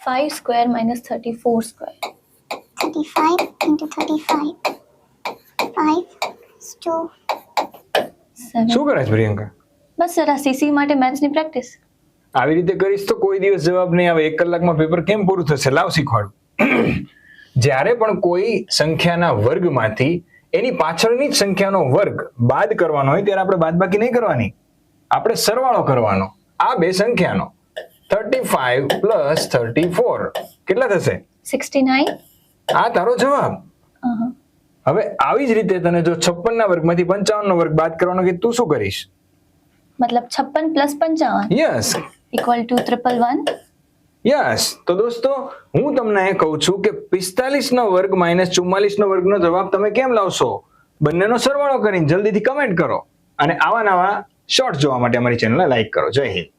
5 square minus 34 square. 35 into 35. 5 is to 7. શું કરે છે પ્રિયંકા? બસ સર આ સીસી માટે મેથ્સની પ્રેક્ટિસ આવી રીતે કરીશ તો કોઈ દિવસ જવાબ નહીં આવે. એક કલાકમાં પેપર કેમ પૂરું થશે? લાવ શીખવાડું. જ્યારે પણ કોઈ સંખ્યાના વર્ગમાંથી એની પાછળની જ સંખ્યાનો વર્ગ બાદ કરવાનો હોય ત્યારે આપણે બાદબાકી નહીં કરવાની. આપણે સરવાળો કરવાનો. આ બે સંખ્યાનો. Thirty five plus thirty four કેટલા થશે? 69 આ તારો જવાબ. હવે આવી જ રીતે તને જો છપ્પન ના વર્ગમાંથી પંચાવન નો વર્ગ બાદ કરવાનો કે તું શું કરીશ? મતલબ 56 પ્લસ પંચાવન. Yes equal to triple one yes તો દોસ્તો હું તમને એ કહું છું કે પિસ્તાલીસ નો વર્ગ માઇનસ ચુમ્માલીસ નો વર્ગનો જવાબ તમે કેમ લાવશો? બંનેનો સરવાળો કરીને જલ્દીથી કમેન્ટ કરો. અને આવા નવા શોર્ટ જોવા માટે અમારી ચેનલને લાઈક કરો. જય હિન્દ.